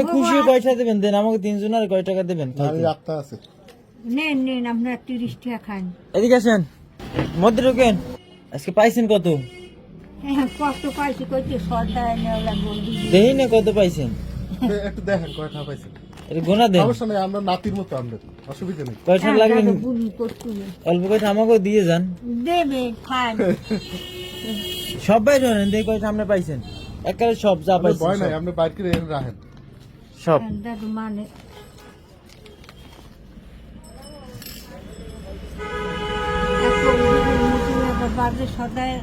আপনি খুশি হয়ে কয়টা দেবেন দেন আমাকে তিনজন আর কয় টাকা দেবেন আমি আটটা আছে। নেন নেন আপনার তিরিশ টাকা খান। এদিকে আসেন মধ্যে ঢোকেন। আজকে পাইছেন কত? হ্যাঁ পাইছি কইতে সর্দার নেওয়া দেহি না কত পাইছেন? একটু দেখেন কয়টা পাইছেন। এটা গোনা দেন। সমস্যা নেই আমরা নাতির মতো আমরা অসুবিধা নেই। কয়টা লাগবে অল্প কয়টা আমাকেও দিয়ে যান। দেবে খান। সব বাইরে দেখি কয়টা আপনি পাইছেন? একেবারে সব যা পাইছেন ভয় নাই আপনি বাইর রাখেন। সব। দাদু মানে সদায়।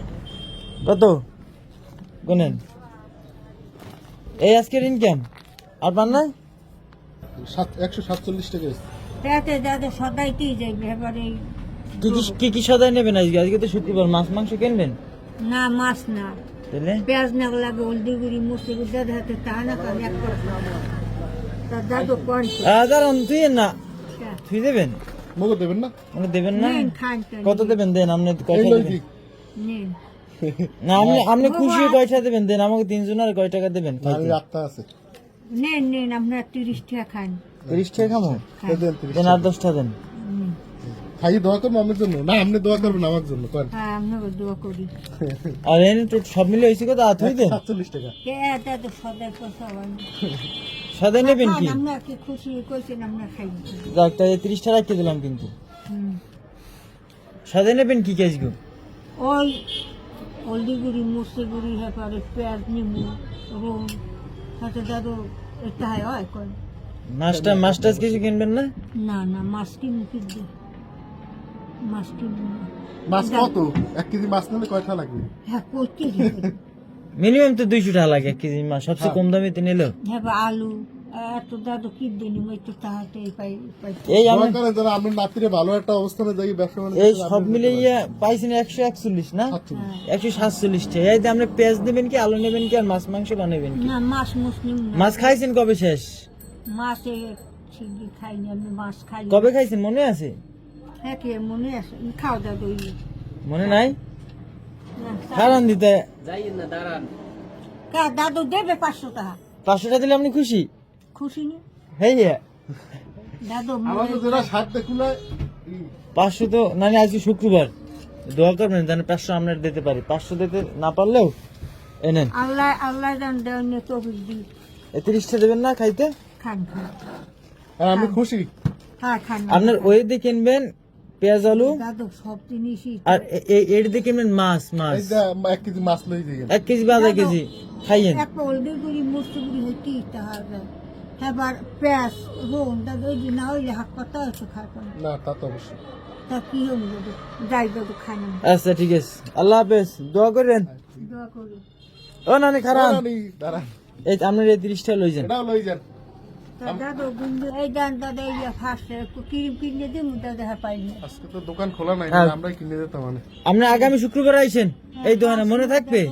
কত? গুনেন। এই আজকের ইনকাম আর পান না? একশো সাতচল্লিশ টাকা রাতে দাদা সদাইতেই যাইবে এবারে কি কি কি কি সদাই নেবেন আজকে? আজকে তো শুক্রবার মাছ মাংস কিনবেন? না মাছ না। তাহলে? পেঁয়াজ না লাগে হলদি গুড়ি মুসি দাদা হাতে তা না কাজ এক তা দাদু কোন আহ, দাঁড়ান তুই না। তুই দেবেন? মগো দেবেন না? মানে দেবেন না? নেন খান তো কত দেবেন? দেন আপনি দেবেন? না আপনি আপনি খুশি কয়টা দেবেন দেন আমাকে তিনজন আর কয় টাকা দেবেন? আমি আছে। নেন নেন আপনার তিরিশ টাকা খান। তিরিশ টাকা খামো দেন আর দশটা দেন। খাইয়ে দোয়া করব আমার জন্য? না আপনি দোয়া করবেন আমার জন্য করেন। হ্যাঁ আর এনে তো সব মিলে হয়েছে কত আর তুই দেন। সাতচল্লিশ টাকা। সদাই নেবেন কি? আমরা কি খুশি কইছেন আমরা খাই। যাক তাই তিরিশটা রাখতে দিলাম কিন্তু। সদাই নেবেন কি কেজ গো? ওই হলদি গুড়ি মুসি গুড়ি হেপারে পেঁয়াজ নিমু রুম হাতে দাদু এটা হয় হয় কই মাছটা মাছটা কিছু কিনবেন না? না না মাছ কিনু কি দি মাছ কিনু মাছ কত? এক কেজি মাছ নিলে কয়টা লাগবে? হ্যাঁ কইতে মিনিমাম তো দুইশো টাকা লাগে এক কেজি মাছ সবচেয়ে কম দামে তো নিলো। হ্যাঁ আলু এত দাদু কি দিনি মই তো তাহাতে পাই পাই এই আমি দোয়া করেন যেন নাতিরে ভালো একটা অবস্থানে যাই ব্যবসা বাণিজ্য এই সব আপনি মিলে ইয়া পাইছেন একশো একচল্লিশ না? সাতচল্লিশ। একশো এই যে আপনি পেঁয়াজ নেবেন কি আলু নেবেন কি আর মাছ মাংস নেবেন কি? না মাছ মুসলিম মাছ খাইছেন কবে শেষ? মাছে ঠিকই খাইনি আমি মাছ খাই কবে খাইছেন? মনে আছে? হ্যাঁ কে মনে আছে? মনে নাই? না, কারণ দিতে কা দাদু দেবে পাঁচশো টাকা। পাঁচশো টাকা দিলে আপনি খুশি? খুশি নি? হ্যাঁ দাদু পাঁচশো তো না না, আজকে শুক্রবার। দোয়া করবেন যেন পাঁচশো আপনার দিতে পারি। পাঁচশো দিতে না পারলেও এনেন আল্লাহ আল্লাহ তিরিশটা দেবেন না খাইতে? খান আর আমি খুশি। হ্যাঁ খান। আপনার ওই দিয়ে কিনবেন পেঁয়াজ আলু? আর এর দিয়ে কিনবেন মাছ মাছ। এক কেজি মাছ লই যাই এক কেজি বা আধা কেজি খাইয়েন? হইতে এবার পেঁয়াজ না হইলে হাত পাতা হচ্ছে খাবেন না তা তো অবশ্যই। তা কি হল যাই দাদু খান আচ্ছা ঠিক আছে। আল্লাহ হাফেজ। দোয়া করেন। দোয়া করি ও নানি খারাপ এই আপনার এই তিরিশটা লই যান লই যান আপনি আগামী শুক্রবার আইছেন? এই দোকানে মনে থাকবে?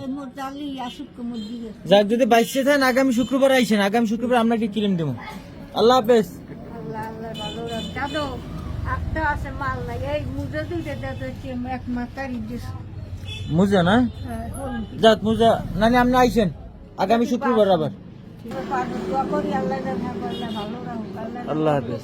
দিকে। যাক যদি বাইশে থাকেন আগামী শুক্রবার আইছেন। আগামী শুক্রবার আমরা কি কিলিম দেবো। আল্লাহ হাফেজ। আল্লাহ আল্লাহ ভালো রাখ। দাদু একটা আছে মাল নাই। এই মুজা না? হলুন যাক মুজা নানি আপনি আইছেন। আগামী শুক্রবার আবার। আল্লাহ হাফিজ।